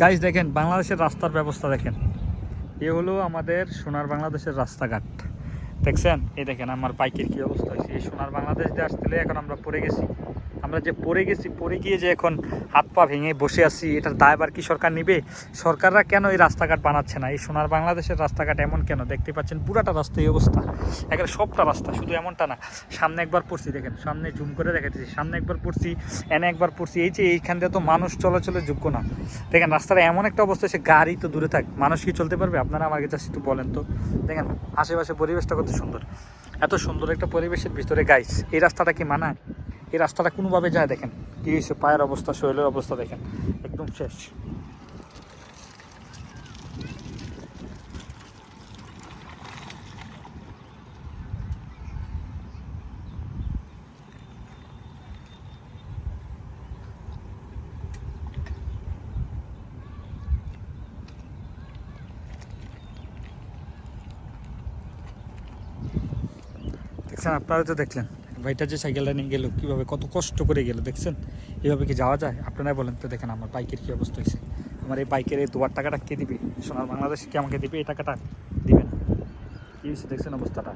Guys দেখেন, বাংলাদেশের রাস্তার ব্যবস্থা দেখেন। এ হলো আমাদের সোনার বাংলাদেশের রাস্তাঘাট। দেখছেন? এই দেখেন আমার বাইকের কি অবস্থা হয়েছে। এই সোনার বাংলাদেশ দিয়ে আসতে এখন আমরা পড়ে গেছি। আমরা যে পড়ে গেছি, পড়ে গিয়ে যে এখন হাত পা ভেঙে বসে আছি, এটার দায়বার কি সরকার নিবে? সরকাররা কেন এই রাস্তাঘাট বানাচ্ছে না? এই সোনার বাংলাদেশের রাস্তাঘাট এমন কেন? দেখতে পাচ্ছেন পুরাটা রাস্তা এই অবস্থা। একেবারে সবটা রাস্তা, শুধু এমনটা না। সামনে একবার পড়ছি, দেখেন, সামনে জুম করে দেখাচ্ছি সামনে একবার পড়ছি, এনে একবার পড়ছি। এই যে এইখান দিয়ে তো মানুষ চলাচলের যোগ্য না। দেখেন, রাস্তার এমন একটা অবস্থা, সে গাড়ি তো দূরে থাক। মানুষ কি চলতে পারবে? আপনারা আমাকে জাস্ট একটু বলেন তো। দেখেন আশেপাশে পরিবেশটা কত সুন্দর। এত সুন্দর একটা পরিবেশের ভিতরে গাইস এই রাস্তাটা কি মানায়? এই রাস্তাটা কোনোভাবে যায় দেখেন। কি হয়েছে? পায়ের অবস্থা, শরীরের অবস্থা দেখেন। একদম শেষ। দেখছেন, আপনারা তো দেখলেন। ভাইটা যে সাইকেলটা নিয়ে গেল, কীভাবে কত কষ্ট করে গেলো, দেখছেন? এভাবে কি যাওয়া যায়? আপনারাই বলেন তো, দেখেন আমার বাইকের কী অবস্থা হয়েছে। আমার এই বাইকের এই দুবার টাকাটা কে দিবে? সোনার বাংলাদেশ কি আমাকে দিবে? এই টাকাটা দিবে না। কী হয়েছে, দেখছেন অবস্থাটা?